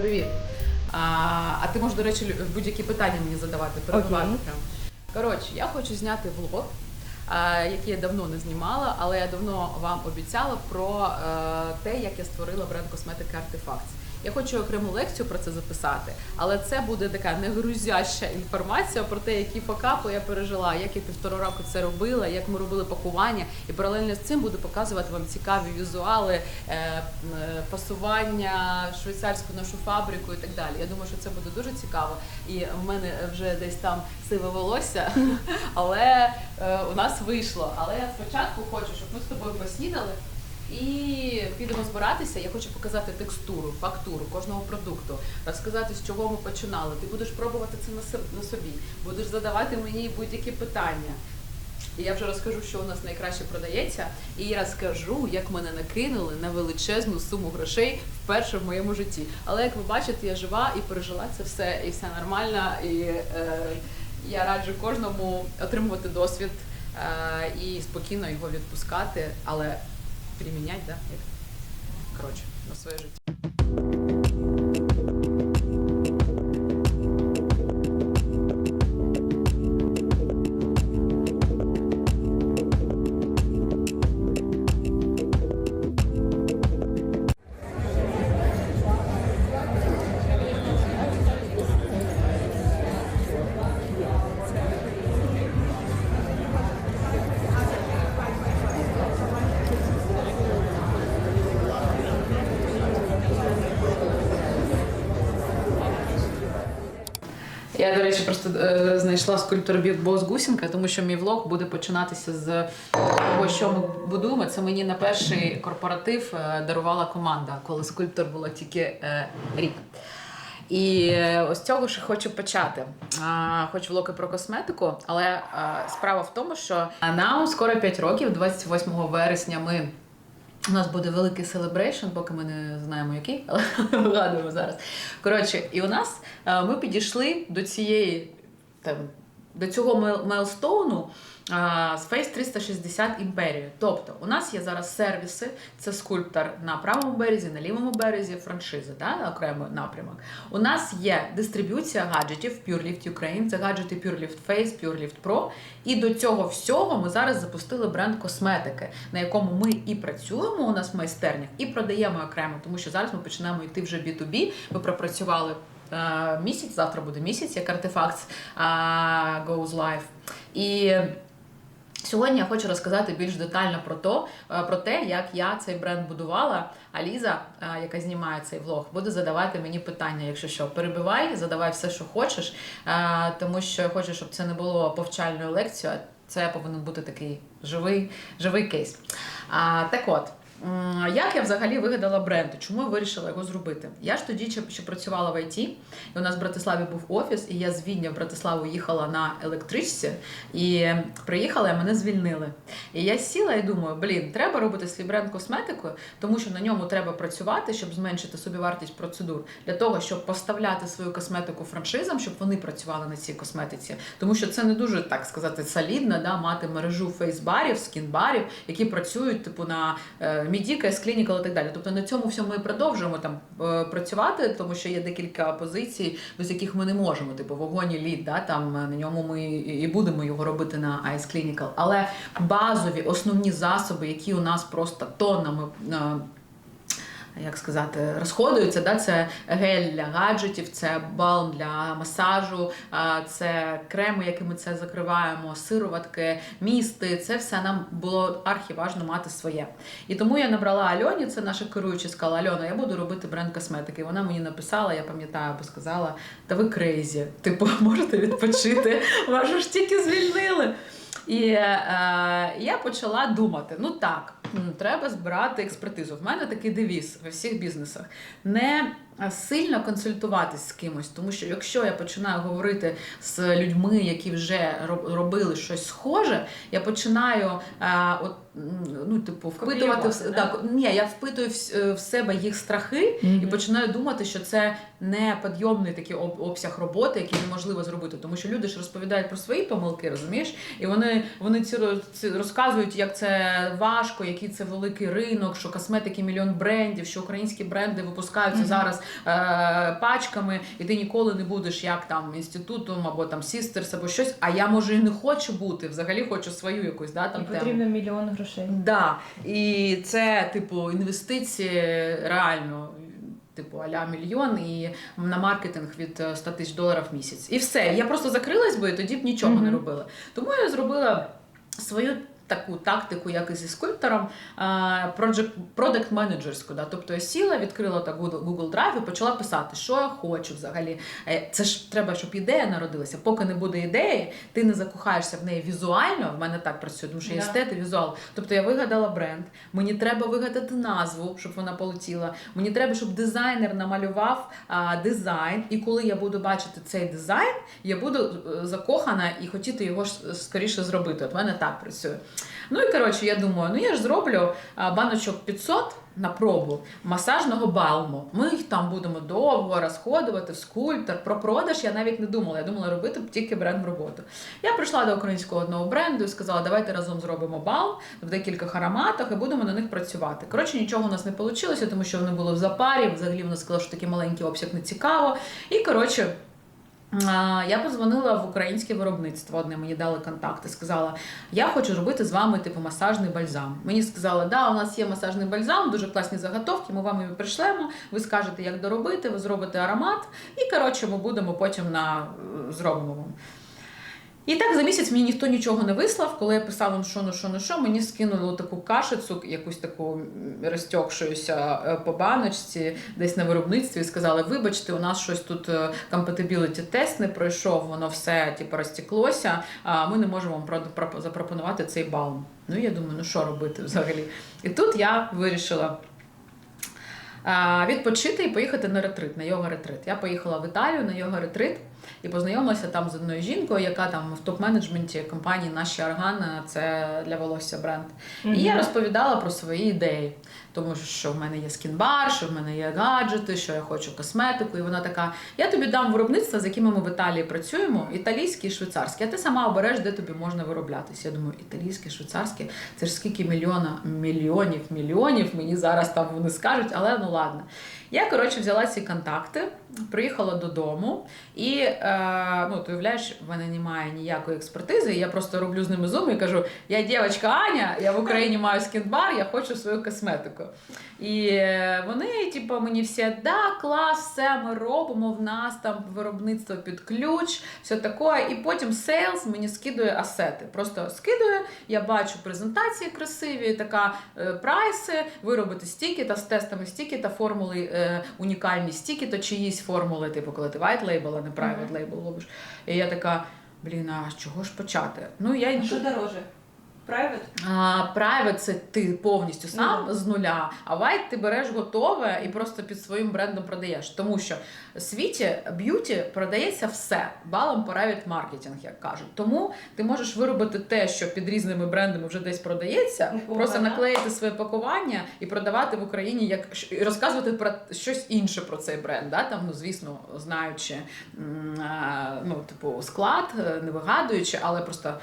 Привіт. А, а ти можеш, до речі, будь-які питання мені задавати, передавати okay. прям. Коротше, я хочу зняти влог, а, який я давно не знімала, але я давно вам обіцяла про е, те, як я створила бренд косметики Artifacts. Я хочу окрему лекцію про це записати, але це буде така негрузяща інформація про те, які факапи я пережила, як я півтора року це робила, як ми робили пакування, і паралельно з цим буду показувати вам цікаві візуали, е, е, фасування, швейцарську нашу фабрику і так далі. Я думаю, що це буде дуже цікаво. І в мене вже десь там сиве волосся, але е, у нас вийшло. Але я спочатку хочу, щоб ми з тобою поснідали. І підемо збиратися. Я хочу показати текстуру, фактуру кожного продукту, розказати, з чого ми починали. Ти будеш пробувати це на собі, будеш задавати мені будь-які питання. І я вже розкажу, що у нас найкраще продається, і розкажу, як мене накинули на величезну суму грошей вперше в моєму житті. Але як ви бачите, я жива і пережила це все, і все нормально. І е, я раджу кожному отримувати досвід е, і спокійно його відпускати, але приміняти, да? это, короче, на своей життя. Речі, просто е, знайшла скульптор Бос Гусінка, тому що мій влог буде починатися з того, що ми будуємо. Це мені на перший корпоратив е, дарувала команда, коли скульптор було тільки е, рік. І е, ось цього ж хочу почати. А, Хоч влоги про косметику, але е, справа в тому, що нам скоро 5 років, 28 вересня, ми. У нас буде великий селебрейшн, поки ми не знаємо який, але вигадуємо зараз. Коротше, і у нас е, ми підійшли до цієї там. До цього майлстоуну з Face 360 імперію. Тобто, у нас є зараз сервіси, це скульптор на правому березі, на лівому березі, франшиза, да, окремий напрямок. У нас є дистриб'юція гаджетів PureLift Ukraine, це гаджети PureLift Face, PureLift Pro. І до цього всього ми зараз запустили бренд косметики, на якому ми і працюємо у нас в майстернях, і продаємо окремо, тому що зараз ми починаємо йти вже B2B. Ми пропрацювали е, місяць, завтра буде місяць, як артефакт Goes Live. І Сьогодні я хочу розказати більш детально про то, е, про те, як я цей бренд будувала. А Ліза, е, яка знімає цей влог, буде задавати мені питання. Якщо що, перебивай, задавай все, що хочеш, е, тому що я хочу, щоб це не було повчальною лекцією, це повинен бути такий живий, живий кейс. Так от. М, Як я взагалі вигадала бренд? Чому я вирішила його зробити? Я ж тоді ще, працювала в ІТ, і у нас в Братиславі був офіс, і я з Відня в Братиславу їхала на електричці, і приїхала, і мене звільнили. І я сіла і думаю, блін, треба робити свій бренд косметикою, тому що на ньому треба працювати, щоб зменшити собівартість процедур, для того, щоб поставляти свою косметику франшизам, щоб вони працювали на цій косметиці. Тому що це не дуже так сказати солідно, да, мати мережу фейсбарів, скінбарів, які працюють типу на е, з Clinical і так далі. Тобто на цьому всьому ми продовжуємо там е, працювати, тому що є декілька позицій, без яких ми не можемо. Типу вогоні лід, да, там е, на ньому ми і будемо його робити на Ice Clinical. Але базові основні засоби, які у нас просто тоннами. Як сказати, розходуються. Да? Це гель для гаджетів, це балм для масажу, це креми, якими це закриваємо, сироватки, місти. Це все нам було архіважно мати своє. І тому я набрала Альоні, це наша керуюча, сказала, Альона, я буду робити бренд косметики. Вона мені написала, я пам'ятаю, бо сказала, та ви крейзі, типу, можете відпочити, вас ж тільки звільнили. І е, я почала думати: ну так, треба збирати експертизу. В мене такий девіз в всіх бізнесах. Не сильно консультуватись з кимось, тому що якщо я починаю говорити з людьми, які вже роб- робили щось схоже, я починаю е, от, ну, типу, впитувати в, да? так, ні, я впитую в, е, в себе їх страхи і починаю думати, що це не підйомний такий об- обсяг роботи, який неможливо зробити. Тому що люди ж розповідають про свої помилки, розумієш? І вони, вони ці, ці розказують, як це важко, який це великий ринок, що косметики мільйон брендів, що українські бренди випускаються зараз е, пачками, і ти ніколи не будеш як там інститутом або там Sisters, або щось. А я може і не хочу бути. Взагалі хочу свою якусь да, там І тему. потрібно мільйон грошей. Да. І це, типу, інвестиції реально. Типу, аля мільйон і на маркетинг від е, 100 тисяч доларів в місяць. І все. Я просто закрилась би і тоді б нічого не робила. Тому я зробила свою таку тактику, як і зі скульптором, project, product менеджерську. Да? Тобто я сіла, відкрила так Google Drive і почала писати, що я хочу взагалі. Е, Це ж треба, щоб ідея народилася. Поки не буде ідеї, ти не закохаєшся в неї візуально. В мене так працює, тому що я естет і візуал. Тобто я вигадала бренд. Мені треба вигадати назву, щоб вона полетіла. Мені треба, щоб дизайнер намалював а, дизайн. І коли я буду бачити цей дизайн, я буду е, закохана і хотіти його е, скоріше зробити. От в мене так працює. Ну і коротше, я думаю, ну я ж зроблю баночок 500 на пробу масажного балму. Ми їх там будемо довго розходувати в скульптор. Про продаж я навіть не думала. Я думала робити тільки бренд в роботу. Я прийшла до українського одного бренду і сказала, давайте разом зробимо бал в декількох ароматах і будемо на них працювати. Коротше, нічого у нас не вийшло, тому що вони були в запарі. Взагалі вони сказали, що такий маленький обсяг не цікаво. І коротше. Я подзвонила в українське виробництво. Одне мені дали контакти. Сказала, я хочу робити з вами типу масажний бальзам. Мені сказали, да, у нас є масажний бальзам, дуже класні заготовки. Ми вам його пришлемо. Ви скажете, як доробити, ви зробите аромат, і коротше, ми будемо потім на е, зробимо вам. І так за місяць мені ніхто нічого не вислав. Коли я писала, ну що, ну що, ну що, мені скинули таку кашицю, якусь таку розтьокшуюся е, по баночці, десь на виробництві, і сказали: вибачте, у нас щось тут е, compatibility тест не пройшов, воно все типу, розтеклося, а ми не можемо вам запропонувати цей балм. Ну я думаю, ну що робити взагалі? І тут я вирішила. Відпочити і поїхати на ретрит, на йога-ретрит. Я поїхала в Італію на йога-ретрит і познайомилася там з одною жінкою, яка там в топ-менеджменті компанії Наші Арган, це для волосся бренд. І я розповідала про свої ідеї, тому що в мене є скінбар, що в мене є гаджети, що я хочу косметику. І вона така: я тобі дам виробництва, з якими ми в Італії працюємо, італійські і швейцарські, а ти сама обереш, де тобі можна вироблятися. Я думаю, італійське, швейцарське, це ж скільки мільйона, мільйонів, мільйонів мені зараз там вони скажуть, але ну ладно. Я, коротше, взяла ці контакти, приїхала додому, і е, ну, ти уявляєш, в мене немає ніякої експертизи. Я просто роблю з ними зум і кажу: я дівчинка Аня, я в Україні маю скінбар, я хочу свою косметику. І е, вони, типу, мені всі, да, клас, все, ми робимо, в нас там виробництво під ключ, все таке. І потім сейлс мені скидує асети. Просто скидує, я бачу презентації красиві, така е, прайси, виробити стільки та з тестами стільки та формули е, унікальні тільки то чиїсь формули, типу, коли ти white label, а не private label робиш. І я така. Блін, а з чого ж почати? Ну я А що дороже? Private? а, Private – це ти повністю сам Ну. з нуля, а White ти береш готове і просто під своїм брендом продаєш. Тому що в світі б'юті продається все балом private маркетинг, як кажуть. Тому ти можеш виробити те, що під різними брендами вже десь продається, Ого, просто наклеїти своє пакування і продавати в Україні як і розказувати про щось інше про цей бренд. Да? Там, ну звісно, знаючи ну, типу, склад, е, не вигадуючи, але просто.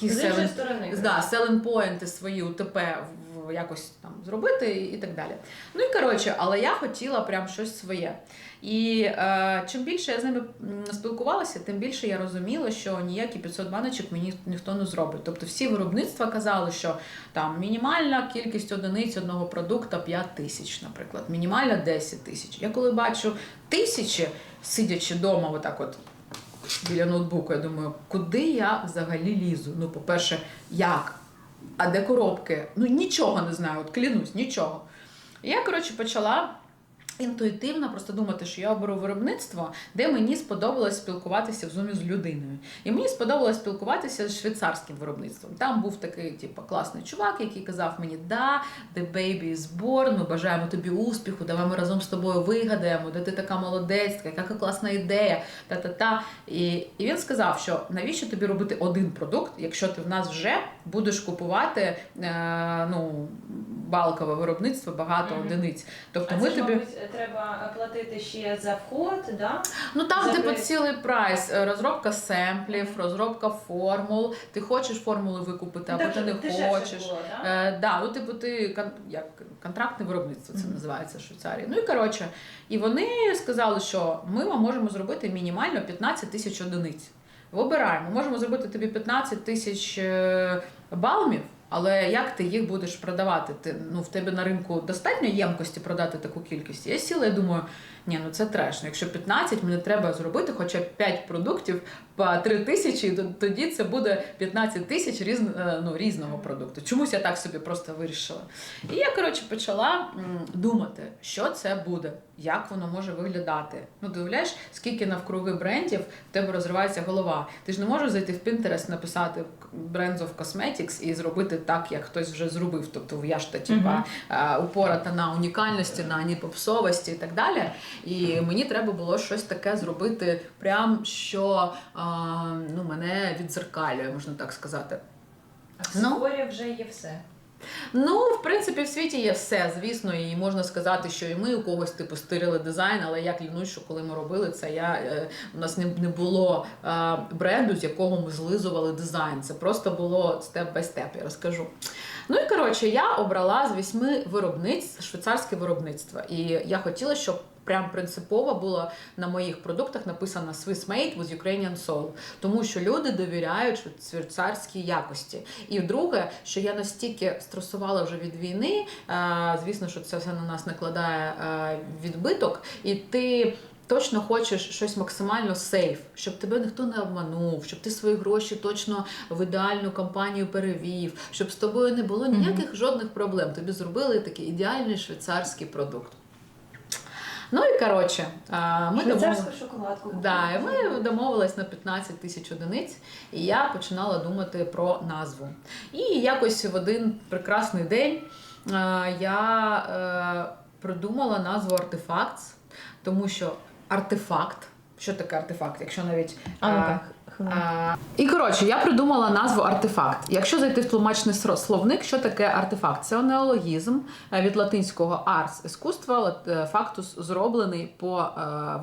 З іншої сторони. да, poinти свої УТП в якось там зробити і, і так далі. Ну і коротше, але я хотіла прям щось своє. І е, чим більше я з ними м, спілкувалася, тим більше я розуміла, що ніякі 500 баночок мені ніхто не зробить. Тобто всі виробництва казали, що там мінімальна кількість одиниць одного продукту 5 тисяч, наприклад, мінімальна 10 тисяч. Я коли бачу тисячі, сидячи вдома, отак от біля ноутбуку. Я думаю, куди я взагалі лізу? Ну, по-перше, як? А де коробки? Ну нічого не знаю, от клянусь, нічого. Я, коротше, почала. Інтуїтивно просто думати, що я оберу виробництво, де мені сподобалось спілкуватися в зумі з людиною. І мені сподобалось спілкуватися з швейцарським виробництвом. Там був такий, типу, класний чувак, який казав мені: да, the baby is born, ми бажаємо тобі успіху, давай ми разом з тобою вигадаємо, де ти така молодець, яка класна ідея, та-та-та. І, і він сказав, що навіщо тобі робити один продукт, якщо ти в нас вже будеш купувати е, ну, балкове виробництво, багато Мгм. одиниць. Тобто А ми це тобі. мабуть, треба платити ще за вход, да? Ну там, За типу, при- цілий прайс, Е, розробка семплів, розробка формул. Ти хочеш формули викупити, або ти не хочеш. Було, да? Е, да, ну типу, ти як контрактне виробництво це Мгм. називається в Швейцарії. Ну і коротше, і вони сказали, що ми вам можемо зробити мінімально 15 тисяч одиниць. Вибираємо, можемо зробити тобі 15 тисяч е, балмів. Але як ти їх будеш продавати? Ти ну в тебе на ринку достатньо ємкості продати таку кількість. Я сіла і думаю, ні, ну це треш. Ну, якщо 15, мені треба зробити хоча б 5 продуктів по 3 тисячі, то тоді це буде 15 тисяч різ, е, ну, різного продукту. Чомусь я так собі просто вирішила. І я коротше почала думати, що це буде, як воно може виглядати. Ну, ти уявляєш, скільки навкруги брендів в тебе розривається голова. Ти ж не можеш зайти в Pinterest, написати Brands of Cosmetics і зробити так, як хтось вже зробив. Тобто я ж та типа е, упората на унікальності, на ніпопсовості і так далі. І мені треба було щось таке зробити, прям що а, ну, мене відзеркалює, можна так сказати. А в ну. Вже є все. Ну, в принципі, в світі є все, звісно, і можна сказати, що і ми у когось типу стирили дизайн, але я клянусь, що коли ми робили це, я, е, у нас не, не було е, бренду, з якого ми злизували дизайн. Це просто було степ бай степ, я розкажу. Ну і коротше, я обрала з вісьми виробництв швейцарське виробництво. І я хотіла, щоб прям принципово було на моїх продуктах написано Swiss Made with Ukrainian Soul, тому що люди довіряють швейцарській якості. І друге, що я настільки стресувала вже від війни, е, звісно, що це все на нас накладає е, відбиток, і ти. Точно хочеш щось максимально сейф, щоб тебе ніхто не обманув, щоб ти свої гроші точно в ідеальну компанію перевів, щоб з тобою не було ніяких жодних проблем. Тобі зробили такий ідеальний швейцарський продукт. Ну і коротше, а, ми домовилися. Шоколадку. Да, і ми домовились на 15 тисяч одиниць, і я починала думати про назву. І якось в один прекрасний день я е, придумала назву артефакт, тому що артефакт. Що таке артефакт? Якщо навіть А, так. хвилинку. А, І коротше, я придумала назву артефакт. Якщо зайти в тлумачний словник, що таке артефакт? Це неологізм е, від латинського ars іскусство, лат- е, фактус зроблений по,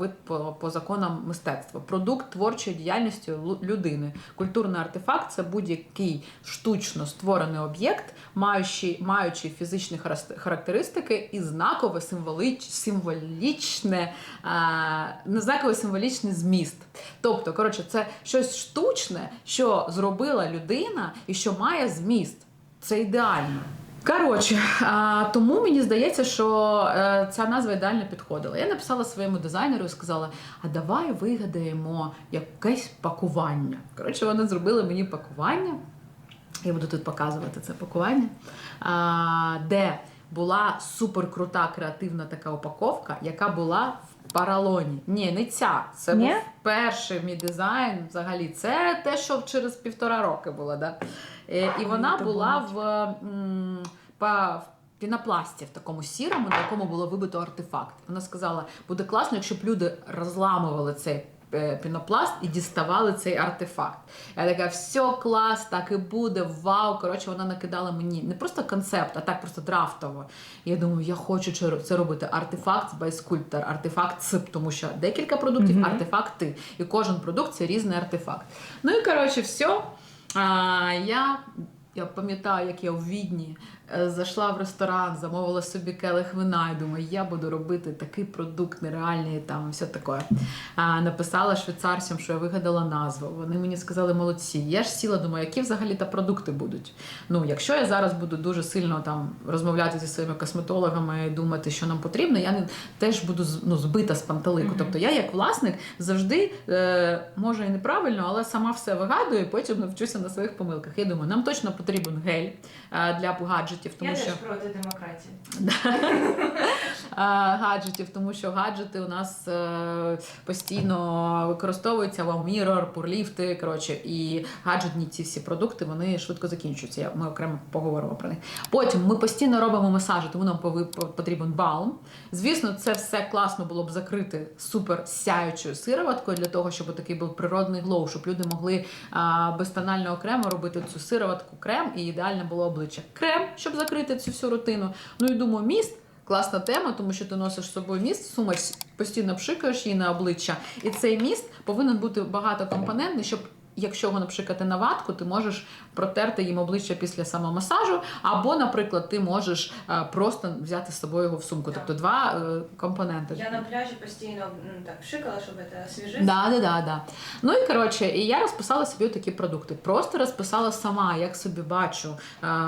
е, по, по законам мистецтва. Продукт творчої діяльності людини. Культурний артефакт це будь-який штучно створений об'єкт, маючий, маючий фізичні характеристики і знакове символич, символічне, е, знаковий символічний зміст. Тобто, коротше, це щось штучне, що зробила людина і що має зміст. Це ідеально. Коротше, тому мені здається, що е, ця назва ідеально підходила. Я написала своєму дизайнеру і сказала: а давай вигадаємо якесь пакування. Коротше, вони зробили мені пакування. Я буду тут показувати це пакування, де була суперкрута креативна така упаковка, яка була в паралоні. Ні, не ця. Це Ні? був перший мій дизайн. Взагалі, це те, що через півтора роки було. Да? Е, І вона була в, м, па- в пінопласті в такому сірому, на якому було вибито артефакт. Вона сказала, буде класно, якщо б люди розламували цей. Е, Пінопласт і діставали цей артефакт. Я така, все клас, так і буде, вау. Коротше, вона накидала мені не просто концепт, а так просто драфтово. Я думаю, я хочу це- робити. Артефакт sculptor, артефакт СИП, тому що декілька продуктів, Мгм. артефакти. І кожен продукт це різний артефакт. Ну і коротше, все. А, я, я пам'ятаю, як я у Відні зайшла в ресторан, замовила собі келих вина і думаю, я буду робити такий продукт нереальний, там все таке. Написала швейцарцям, що я вигадала назву. Вони мені сказали, молодці. Я ж сіла, думаю, які взагалі та продукти будуть. Ну, якщо я зараз буду дуже сильно там розмовляти зі своїми косметологами і думати, що нам потрібно, я не теж буду ну, збита з пантелику. Мгм. Тобто я, як власник, завжди е, може і неправильно, але сама все вигадую, і потім навчуся на своїх помилках. Я думаю, нам точно потрібен гель е, для гаджетів, тому Я що теж проти демократії. гаджетів, тому що гаджети у нас е, постійно використовуються Wow Mirror, пурліфти. Коротше, і гаджетні ці всі продукти вони швидко закінчуються. Я- Ми окремо поговоримо про них. Потім ми постійно робимо масажі, тому нам пови- потрібен балм. Звісно, це все класно було б закрити супер сяючою сироваткою для того, щоб такий був природний глоу, щоб люди могли а, без тонального крему робити цю сироватку крем і ідеальне було обличчя. Крем, щоб закрити цю всю рутину. Ну і думаю, міст. Класна тема, тому що ти носиш з собою міст, сумач постійно пшикаєш її на обличчя. І цей міст повинен бути багатокомпонентний, щоб якщо його напшикати на ватку, ти можеш протерти їм обличчя після самомасажу, або, наприклад, ти можеш е, просто взяти з собою його в сумку. Так. Тобто два е, компоненти. Я на пляжі постійно так пшикала, щоб це освіжити. Да, да, да, да. Ну і коротше, і я розписала собі такі продукти. Просто розписала сама, як собі бачу,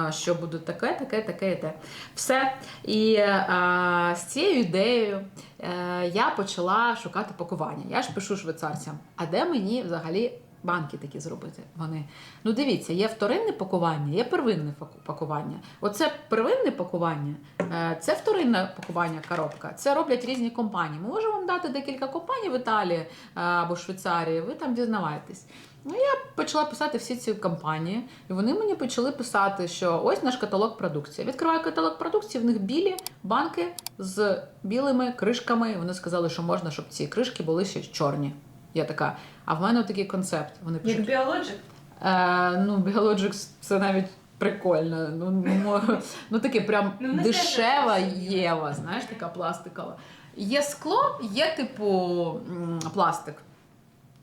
що буде таке, таке, таке і те. Все. І а, з цією ідеєю е, я почала шукати пакування. Я ж пишу швейцарцям, а де мені взагалі. Банки такі зробити. Вони ну дивіться, є вторинне пакування, є первинне пакування. Оце первинне пакування, е, це вторинне пакування коробка. Це роблять різні компанії. Ми можемо вам дати декілька компаній в Італії е, або Швейцарії. Ви там дізнаваєтесь. Ну я почала писати всі ці компанії, і вони мені почали писати, що ось наш каталог продукції. Відкриваю каталог продукції, в них білі банки з білими кришками. Вони сказали, що можна, щоб ці кришки були ще чорні. Я така, а в мене такий концепт. Вони пишуть, Як біологік. Е, ну, Biologics це навіть прикольно. Ну, мо- ну таке прям Ну, дешева Єва, знаєш, така пластикова. Є скло, є типу пластик.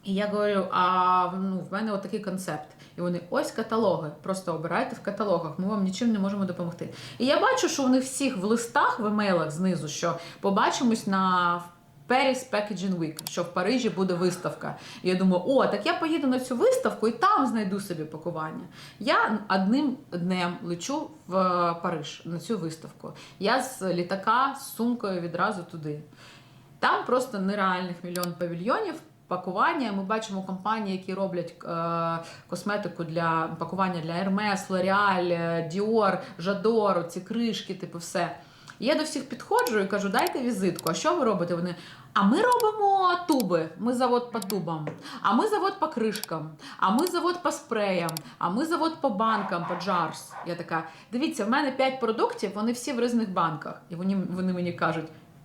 І я говорю: а ну, в мене отакий концепт. І вони ось каталоги. Просто обирайте в каталогах, ми вам нічим не можемо допомогти. І я бачу, що у них всіх в листах, в емейлах знизу, що побачимось на Paris Packaging Week, що в Парижі буде виставка. І я думаю, о, так я поїду на цю виставку і там знайду собі пакування. Я одним днем лечу в е, Париж на цю виставку. Я з літака з сумкою відразу туди. Там просто нереальних мільйон павільйонів. Пакування. Ми бачимо компанії, які роблять е, косметику для пакування для Hermes, L'Oreal, е, Dior, J'adore, ці кришки, типу все. І я до всіх підходжу і кажу, дайте візитку. А що ви робите? Вони. А ми робимо туби. Ми завод по тубам, а ми завод по кришкам, а ми завод по спреям, а ми завод по банкам, по джарс. Я така, дивіться, в мене 5 продуктів, вони всі в різних банках. І вони, вони мені кажуть.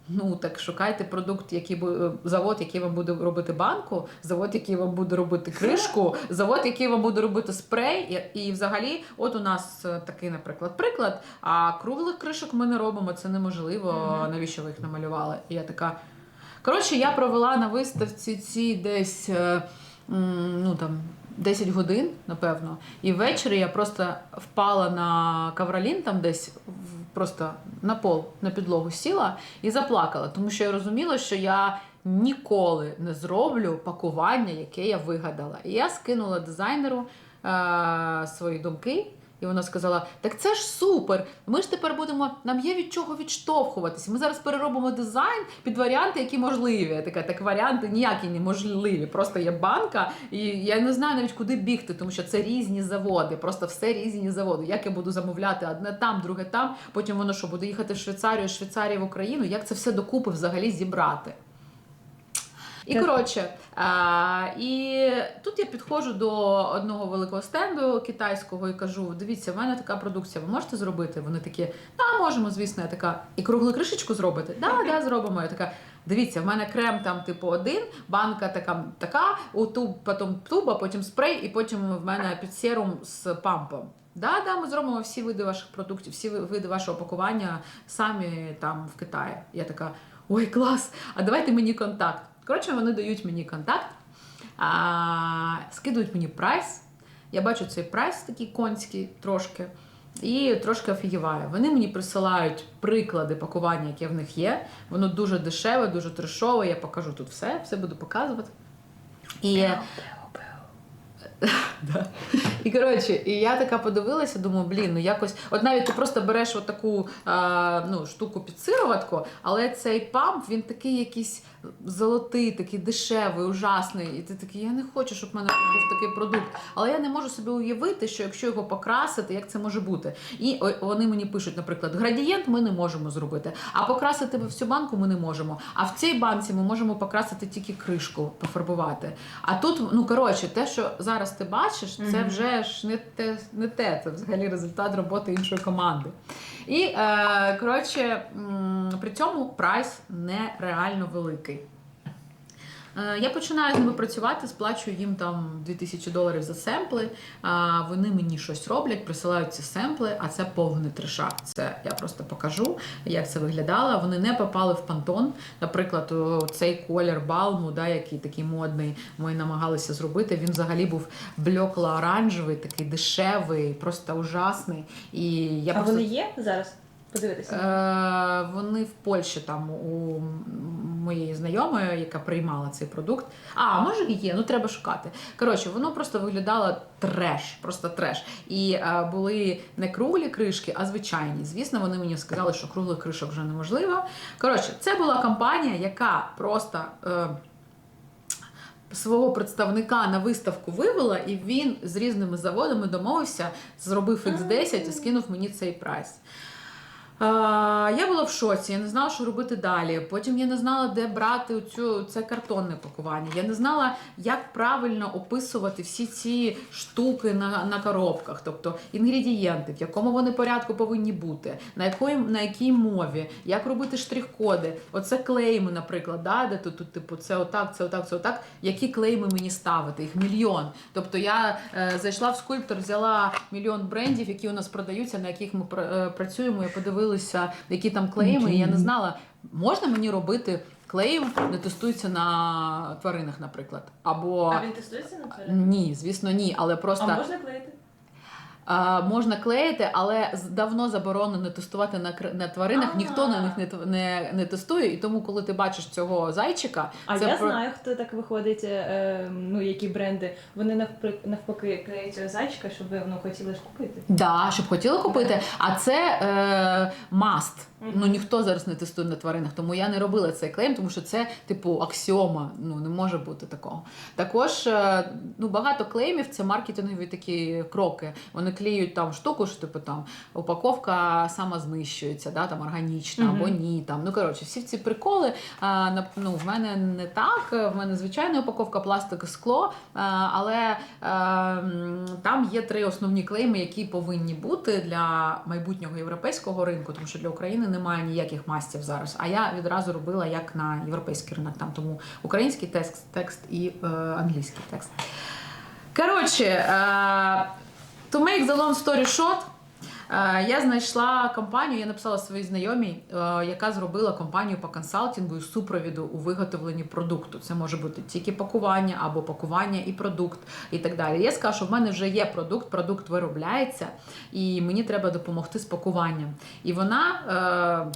Ну так шукайте продукт, який бу- завод, який вам буде робити банку, завод, який вам буде робити кришку, завод, який вам буде робити спрей. І, і взагалі, от у нас е, такий, наприклад, приклад. А круглих кришок ми не робимо. Це неможливо. Навіщо ви їх намалювали? І я така. Коротше, я провела на виставці ці десь е, ну там. 10 годин, напевно, і ввечері я просто впала на кавралін там десь просто на пол, на підлогу сіла і заплакала, тому що я розуміла, що я ніколи не зроблю пакування, яке я вигадала. І я скинула дизайнеру е- свої думки. І вона сказала: Так це ж супер! Ми ж тепер будемо, нам є від чого відштовхуватися. Ми зараз переробимо дизайн під варіанти, які можливі. Я така, так варіанти ніякі не можливі. Просто є банка, і я не знаю навіть куди бігти, тому що це різні заводи, просто все різні заводи. Як я буду замовляти одне там, друге там, потім воно що буде їхати в Швейцарію, з Швейцарії в Україну. Як це все докупи взагалі зібрати? І коротше, а, і тут я підходжу до одного великого стенду китайського і кажу: дивіться, в мене така продукція, ви можете зробити? Вони такі, да, можемо, звісно, я така. І круглу кришечку зробити? Да, да, зробимо. Я така. Дивіться, в мене крем там, типу, один, банка така, така, у туб, потім туба, потім спрей, і потім в мене під серум з пампом. Да, да, ми зробимо всі види ваших продуктів, всі види вашого пакування самі там в Китаї. Я така, ой, клас! А давайте мені контакт. Коротше, вони дають мені контакт, а, скидують мені прайс. Я бачу цей прайс такий конський трошки. І трошки офігіваю. Вони мені присилають приклади пакування, яке в них є. Воно дуже дешеве, дуже трешове. Я покажу тут все, все буду показувати. І, Да. І коротше, і я така подивилася, думаю, блін, ну якось. От навіть ти просто береш отаку ну, штуку під сироватку, але цей памп він такий якийсь золотий, такий дешевий, ужасний. І ти такий, я не хочу, щоб в мене був такий продукт. Але я не можу собі уявити, що якщо його покрасити, як це може бути. І вони мені пишуть, наприклад, градієнт ми не можемо зробити, а покрасити всю банку ми не можемо. А в цій банці ми можемо покрасити тільки кришку, пофарбувати. А тут, ну коротше, те, що зараз ти бачиш, це вже ж не те, не те, це взагалі результат роботи іншої команди. І е, коротше, при цьому прайс нереально великий. Е, Я починаю з ними працювати, сплачую їм там 2000 доларів за семпли. А вони мені щось роблять, присилають ці семпли, а це повний трешак. Це я просто покажу, як це виглядало. Вони не попали в пантон. Наприклад, цей колір балму, да, який такий модний, ми намагалися зробити. Він взагалі був блекло-оранжевий, такий дешевий, просто ужасний. І я А просто... вони є зараз? Подивитися. Е, вони в Польщі там у моєї знайомої, яка приймала цей продукт. А, може і є, ну треба шукати. Коротше, воно просто виглядало треш, просто треш. І е, були не круглі кришки, а звичайні. Звісно, вони мені сказали, що круглих кришок вже неможливо. Коротше, це була компанія, яка просто. Е, Свого представника на виставку вивела, і він з різними заводами домовився, зробив X10 і скинув мені цей прайс. Я була в шоці, я не знала, що робити далі. Потім я не знала, де брати цю це картонне пакування. Я не знала, як правильно описувати всі ці штуки на, на коробках, тобто інгредієнти, в якому вони порядку повинні бути, на якої на якій мові, як робити штрих-коди. Оце клейми, наприклад, да, де тут, тут типу, це отак, це отак, це отак. Які клейми мені ставити? Їх мільйон. Тобто я е, зайшла в скульптор, взяла мільйон брендів, які у нас продаються, на яких ми е, працюємо. Я подивилася, які там клейми, і я не знала, можна мені робити. Клеїм не тестується на тваринах, наприклад. Або А він тестується на тваринах? ні, звісно, ні. Але просто А можна клеїти? А, можна клеїти, але давно заборонено тестувати на, на тваринах. Ніхто на них не, не, не тестує. І тому, коли ти бачиш цього зайчика, А це я про- знаю, хто так виходить, е, ну які бренди. Вони навпри- навпаки клеють зайчика, щоб ви ну, хотіли ж купити. Да, щоб хотіли купити. А це е, маст. Ну ніхто зараз не тестує на тваринах, тому я не робила цей клейм, тому що це типу аксіома. Ну не може бути такого. Також е, ну багато клеймів це маркетингові такі кроки. Вони клеють там штуку, що типу там упаковка сама знищується, да, там органічна Мгм. або ні. Там ну коротше, всі ці приколи. А, ну, в мене не так. В мене звичайна упаковка пластик і скло, а, але м, там є три основні клейми, які повинні бути для майбутнього європейського ринку, тому що для України немає ніяких мастів зараз. А я відразу робила як на європейський ринок, там тому український текст, текст і е, англійський текст. Коротше, е, to make the long story short, е, я знайшла компанію, я написала своїй знайомій, е, яка зробила компанію по консалтингу і супровіду у виготовленні продукту. Це може бути тільки пакування або пакування і продукт, і так далі. Я сказала, що в мене вже є продукт, продукт виробляється, і мені треба допомогти з пакуванням. І вона.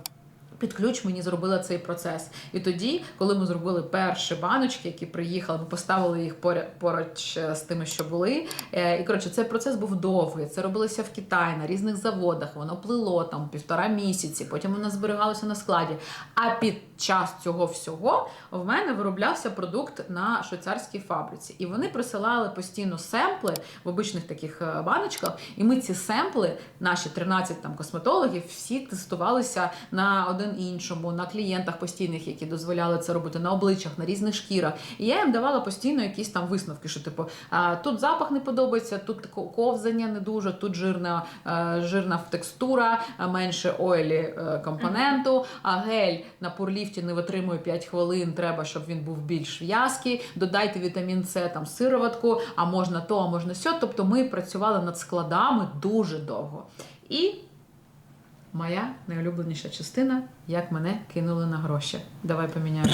Під ключ мені зробила цей процес. І тоді, коли ми зробили перші баночки, які приїхали, ми поставили їх поряд поруч е, з тими, що були. Е, І коротше, цей процес був довгий. Це робилося в Китаї на різних заводах. Воно плило там півтора місяці. Потім воно зберігалося на складі. А під час цього всього в мене вироблявся продукт на швейцарській фабриці. І вони присилали постійно семпли в обичних таких е, баночках. І ми ці семпли, наші 13 там косметологів, всі тестувалися на один іншому, на клієнтах постійних, які дозволяли це робити, на обличчях, на різних шкірах. І я їм давала постійно якісь там висновки, що типу тут запах не подобається, тут ковзання не дуже, тут жирна, е, жирна текстура, менше ойлі е, компоненту, а гель на пурліфті не витримує 5 хвилин, треба, щоб він був більш в'язкий. Додайте вітамін С, там сироватку, а можна то, а можна сьо. Тобто ми працювали над складами дуже довго. І моя найулюбленіша частина, як мене кинули на гроші. Давай поміняємо.